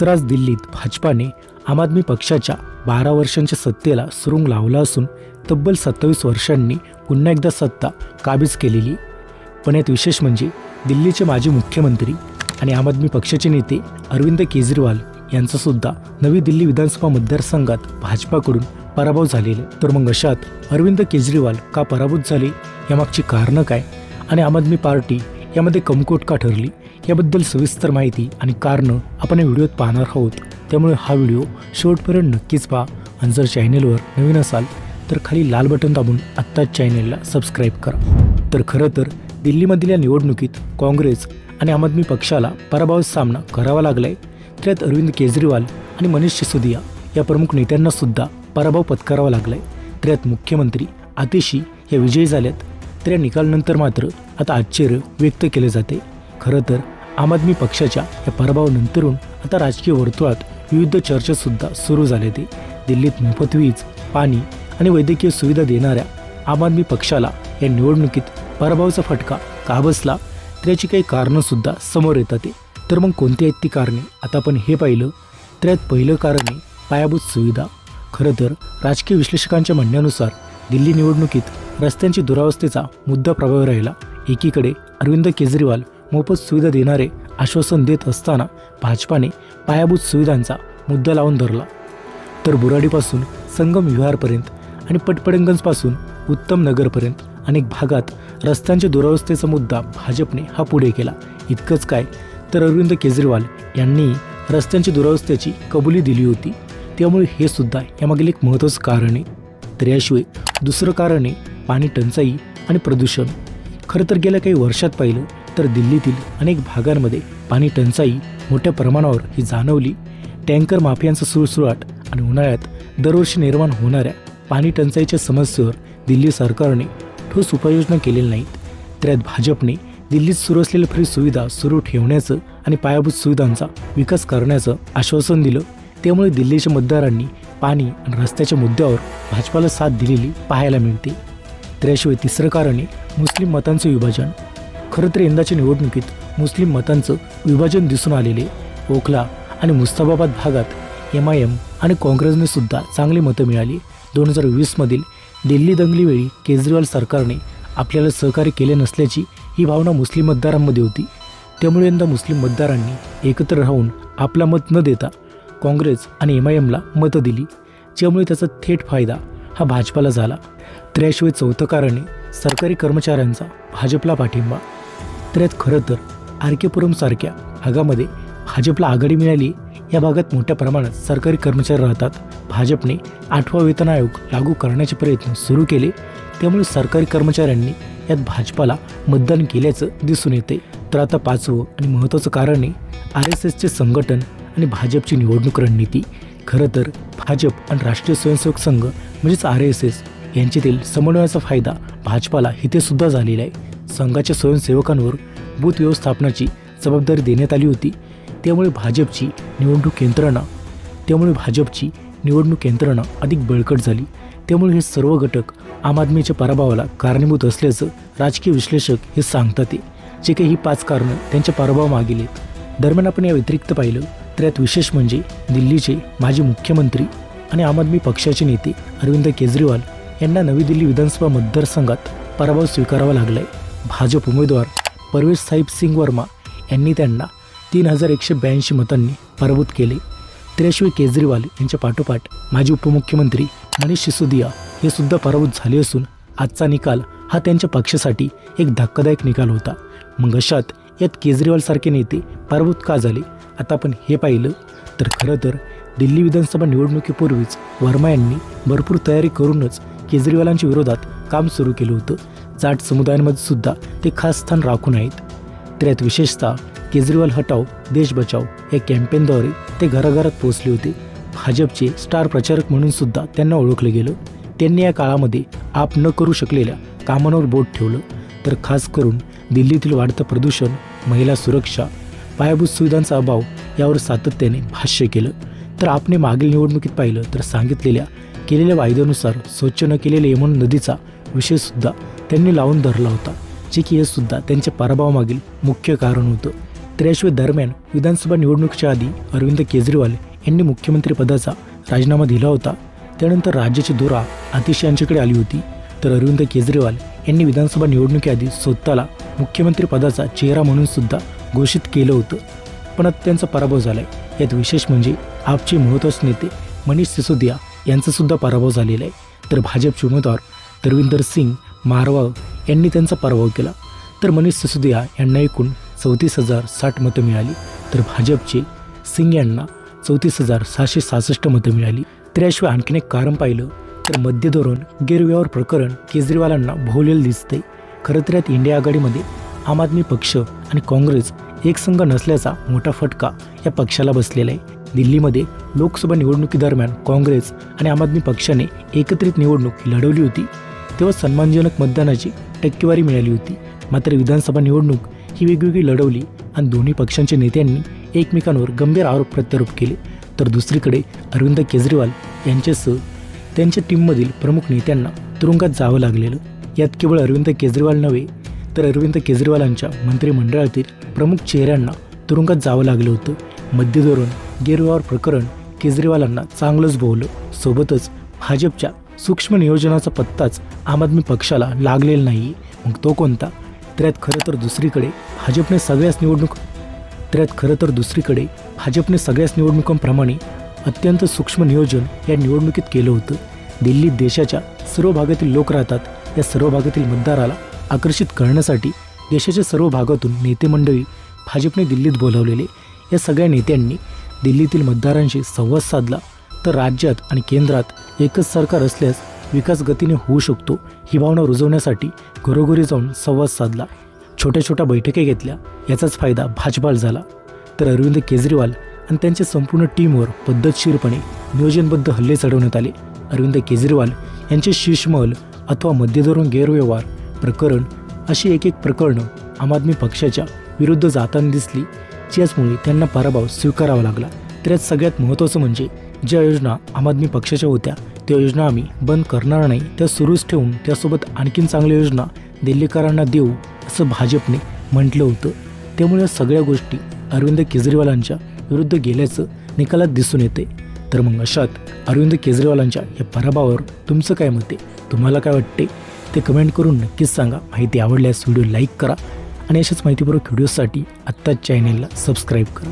तर आज दिल्लीत भाजपाने आम आदमी पक्षाच्या बारा वर्षांच्या सत्तेला सुरुंग लावला असून तब्बल सत्तावीस वर्षांनी पुन्हा एकदा सत्ता काबीज केलेली. पण यात विशेष म्हणजे दिल्लीचे माजी मुख्यमंत्री आणि आम आदमी पक्षाचे नेते अरविंद केजरीवाल यांचासुद्धा नवी दिल्ली विधानसभा मतदारसंघात भाजपाकडून पराभव झालेले. तर मग अशात अरविंद केजरीवाल का पराभूत झाले? यामागची कारणं काय? आणि आम आदमी पार्टी यामध्ये कमकोट का ठरली? याबद्दल सविस्तर माहिती आणि कारणं आपण या व्हिडिओत पाहणार आहोत. त्यामुळे हा व्हिडिओ शेवटपर्यंत नक्कीच पहा. आणि जर चॅनेलवर नवीन असाल तर खाली लाल बटन दाबून आत्ताच चॅनेलला सबस्क्राईब करा. तर खरं तर दिल्लीमधील या निवडणुकीत काँग्रेस आणि आम आदमी पक्षाला पराभवाचा सामना करावा लागलाय. त्यात अरविंद केजरीवाल आणि मनीष सिसोदिया या प्रमुख नेत्यांना सुद्धा पराभव पत्करावा लागलाय. त्यात मुख्यमंत्री आतिशी या विजयी झाल्यात. तर या निकालनंतर मात्र आता आश्चर्य व्यक्त केले जाते. खरं तर आम आदमी पक्षाच्या या पराभवानंतरून आता राजकीय वर्तुळात विविध चर्चासुद्धा सुरू झाले ते दिल्लीत मोफत वीज पाणी आणि वैद्यकीय सुविधा देणाऱ्या आम आदमी पक्षाला या निवडणुकीत पराभवाचा फटका का बसला तर याची काही कारणंसुद्धा समोर येतात. ते तर मग कोणती आहेत ती कारणे? आता आपण हे पाहिलं तर यात पहिलं कारण आहे पायाभूत सुविधा. खरं तर राजकीय विश्लेषकांच्या म्हणण्यानुसार दिल्ली निवडणुकीत रस्त्यांची दुरावस्थेचा मुद्दा प्रभावी राहिला. एकीकडे अरविंद केजरीवाल मोफत सुविधा देणारे आश्वासन देत असताना भाजपाने पायाभूत सुविधांचा मुद्दा लावून धरला. तर बुराडीपासून संगम विहारपर्यंत आणि पटपडंगंजपासून उत्तम नगरपर्यंत अनेक भागात रस्त्यांच्या दुरावस्थेचा मुद्दा भाजपने हा पुढे केला. इतकंच काय तर अरविंद केजरीवाल यांनी रस्त्यांची दुरावस्थेची कबुली दिली होती. त्यामुळे हे सुद्धा यामागील एक महत्त्वाचं कारण आहे. तर याशिवाय दुसरं कारण आहे पाणी टंचाई आणि प्रदूषण. खरं तर गेल्या काही वर्षात पाहिलं तर दिल्लीतील अनेक भागांमध्ये पाणी टंचाई मोठ्या प्रमाणावर ही जाणवली. टँकर माफियांचा सुळसुळाट आणि उन्हाळ्यात दरवर्षी निर्माण होणाऱ्या पाणी टंचाईच्या समस्येवर दिल्ली सरकारने ठोस उपाययोजना केलेल्या नाहीत. त्यात भाजपने दिल्लीत सुरू असलेल्या फ्री सुविधा सुरू ठेवण्याचं आणि पायाभूत सुविधांचा विकास करण्याचं आश्वासन दिलं. त्यामुळे दिल्लीच्या मतदारांनी पाणी आणि रस्त्याच्या मुद्द्यावर भाजपाला साथ दिलेली पाहायला मिळते. त्याशिवाय तिसरं कारण आहे मुस्लिम मतांचं विभाजन. खरं तर यंदाच्या निवडणुकीत मुस्लिम मतांचं विभाजन दिसून आलेले ओखला आणि मुस्ताबाबाद भागात एम आय एम आणि काँग्रेसने सुद्धा चांगली मतं मिळाली. दोन हजार वीसमधील दिल्ली दंगलीवेळी केजरीवाल सरकारने आपल्याला सहकार्य केले नसल्याची ही भावना मुस्लिम मतदारांमध्ये होती. त्यामुळे यंदा मुस्लिम मतदारांनी एकत्र राहून आपला मत न देता काँग्रेस आणि एम आय एमला मतं दिली. ज्यामुळे त्याचा थेट फायदा हा भाजपाला झाला. त्र्याशिवाय चौथं कारण सरकारी कर्मचाऱ्यांचा भाजपला पाठिंबा तर खरं तर आर के पुरमसारख्या भागामध्ये भाजपला आघाडी मिळाली या भागात मोठ्या प्रमाणात सरकारी कर्मचारी राहतात. भाजपने आठवा वेतन आयोग लागू करण्याचे प्रयत्न सुरू केले. त्यामुळे सरकारी कर्मचाऱ्यांनी यात भाजपाला मतदान केल्याचं दिसून येते. तर आता पाचवं आणि महत्त्वाचं कारण आहे आर एस एसचे संघटन आणि भाजपची निवडणूक रणनीती. खरं तर भाजप आणि राष्ट्रीय स्वयंसेवक संघ म्हणजेच आर एस एस यांच्यातील समन्वयाचा फायदा भाजपाला इथेसुद्धा झालेला आहे. संघाच्या स्वयंसेवकांवर बूथ व्यवस्थापनाची जबाबदारी देण्यात आली होती. त्यामुळे भाजपची निवडणूक यंत्रणा त्यामुळे भाजपची निवडणूक यंत्रणा अधिक बळकट झाली. त्यामुळे हे सर्व घटक आम आदमीच्या पराभवाला कारणीभूत असल्याचं राजकीय विश्लेषक हे सांगतात. ते जे काही ही पाच कारणं त्यांच्या पराभवामागील आहेत दरम्यान आपण या व्यतिरिक्त पाहिलं तर यात विशेष म्हणजे दिल्लीचे माजी मुख्यमंत्री आणि आम आदमी पक्षाचे नेते अरविंद केजरीवाल यांना नवी दिल्ली विधानसभा मतदारसंघात पराभव स्वीकारावा लागलाय. भाजप उमेदवार परवेश साहिब सिंग वर्मा यांनी त्यांना तीन हजार एकशे ब्याऐंशी मतांनी पराभूत केले. त्याशिवाय केजरीवाल यांच्या पाठोपाठ माजी उपमुख्यमंत्री मनीष सिसोदिया हे सुद्धा पराभूत झाले असून आजचा निकाल हा त्यांच्या पक्षासाठी एक धक्कादायक निकाल होता. मग अशात यात केजरीवालसारखे नेते पराभूत का झाले? आता आपण हे पाहिलं तर खरं तर दिल्ली विधानसभा निवडणुकीपूर्वीच वर्मा यांनी भरपूर तयारी करूनच केजरीवालांच्या विरोधात काम सुरू केलं होतं. जाट समुदायांमध्ये सुद्धा ते खास स्थान राखून आहेत. तर यात विशेषतः केजरीवाल हटाव देश बचाव या कॅम्पेनद्वारे ते घराघरात पोहोचले होते. भाजपचे स्टार प्रचारक म्हणून सुद्धा त्यांना ओळखलं गेलं. त्यांनी या काळामध्ये आप न करू शकलेल्या कामांवर बोट ठेवलं. तर खास करून दिल्लीतील वाढतं प्रदूषण महिला सुरक्षा पायाभूत सुविधांचा अभाव यावर सातत्याने भाष्य केलं. तर आपने मागील निवडणुकीत पाहिलं तर सांगितलेल्या केलेल्या वायद्यानुसार स्वच्छ न केलेल्या यमुना नदीचा विषयसुद्धा त्यांनी लावून धरला होता. जे की हे सुद्धा त्यांच्या पराभवामागील मुख्य कारण होतं. तर दरम्यान विधानसभा निवडणुकीच्या आधी अरविंद केजरीवाल यांनी मुख्यमंत्रीपदाचा राजीनामा दिला होता. त्यानंतर राज्याची धुरा अतिशय यांच्याकडे आली होती. तर अरविंद केजरीवाल यांनी विधानसभा निवडणुकीआधी स्वतःला मुख्यमंत्रीपदाचा चेहरा म्हणून सुद्धा घोषित केलं होतं. पण आता त्यांचा पराभव झालाय. यात विशेष म्हणजे आपचे महत्त्वाचे नेते मनीष सिसोदिया यांचासुद्धा पराभव झालेला आहे. तर भाजपचे उमेदवार दरविंदर सिंग मारवा यांनी त्यांचा पराभव केला. तर मनीष सिसोदिया यांना एकूण चौतीस हजार साठ मतं मिळाली. तर भाजपचे सिंग यांना चौतीस हजार सहाशे सहासष्ट मतं मिळाली. तर याशिवाय आणखीन एक कारण पाहिलं तर मध्य धोरण गैरव्यवहार प्रकरण केजरीवालांना भोवलेलं दिसते खरं तर यात इंडिया आघाडीमध्ये आम आदमी पक्ष आणि काँग्रेस एकसंघ नसल्याचा मोठा फटका या पक्षाला बसलेला आहे. दिल्लीमध्ये लोकसभा निवडणुकीदरम्यान काँग्रेस आणि आम आदमी पक्षाने एकत्रित निवडणूक लढवली होती. तेव्हा सन्मानजनक मतदानाची टक्केवारी मिळाली होती. मात्र विधानसभा निवडणूक ही वेगवेगळी लढवली आणि दोन्ही पक्षांच्या नेत्यांनी एकमेकांवर गंभीर आरोप प्रत्यारोप केले. तर दुसरीकडे अरविंद केजरीवाल यांच्यासह त्यांच्या टीममधील प्रमुख नेत्यांना तुरुंगात जावं लागलेलं. यात केवळ अरविंद केजरीवाल नव्हे तर अरविंद केजरीवालांच्या मंत्रिमंडळातील प्रमुख चेहऱ्यांना तुरुंगात जावं लागलं होतं. मध्य धोरण गैरव्यवहार प्रकरण केजरीवालांना चांगलंच भोवलं सोबतच भाजपच्या सूक्ष्म नियोजनाचा पत्ताच आम आदमी पक्षाला लागलेला नाही. मग तो कोणता? त्यात खरं तर दुसरीकडे भाजपने सगळ्याच निवडणूक त्यात खरं तर दुसरीकडे भाजपने सगळ्याच निवडणुकांप्रमाणे अत्यंत सूक्ष्म नियोजन या निवडणुकीत केलं होतं. दिल्लीत देशाच्या सर्व भागातील लोक राहतात. या सर्व भागातील मतदाराला आकर्षित करण्यासाठी देशाच्या सर्व भागातून नेते मंडळी भाजपने दिल्लीत बोलावलेले. या सगळ्या नेत्यांनी दिल्लीतील मतदारांशी संवाद साधला. तर राज्यात आणि केंद्रात एकच सरकार असल्यास विकास गतीने होऊ शकतो ही भावना रुजवण्यासाठी घरोघरी जाऊन संवाद साधला. छोट्या छोट्या बैठकी घेतल्या याचाच फायदा भाजपाला झाला. तर अरविंद केजरीवाल आणि त्यांच्या संपूर्ण टीमवर पद्धतशीरपणे नियोजनबद्ध हल्ले चढवण्यात आले. अरविंद केजरीवाल यांचे शीर्षमहल अथवा मध्यधरून गैरव्यवहार प्रकरण अशी एक एक प्रकरणं आम आदमी पक्षाच्या विरुद्ध जाताना दिसली. ज्याचमुळे त्यांना पराभव स्वीकारावा लागला. तर यात सगळ्यात महत्त्वाचं म्हणजे ज्या योजना आम आदमी पक्षाच्या होत्या त्या योजना आम्ही बंद करणार नाही. त्या सुरूच ठेवून त्यासोबत आणखीन चांगल्या योजना दिल्लीकरांना देऊ असं भाजपने म्हटलं होतं. त्यामुळे या सगळ्या गोष्टी अरविंद केजरीवालांच्या विरुद्ध गेल्याचं निकालात दिसून येते तर मग अशात अरविंद केजरीवालांच्या या पराभवावर तुमचं काय मत आहे? तुम्हाला काय वाटते ते कमेंट करून नक्कीच सांगा. माहिती आवडल्यास व्हिडिओ लाईक करा आणि अशाच माहितीपूर्वक व्हिडिओसाठी आत्ताच चॅनेलला सबस्क्राईब करा.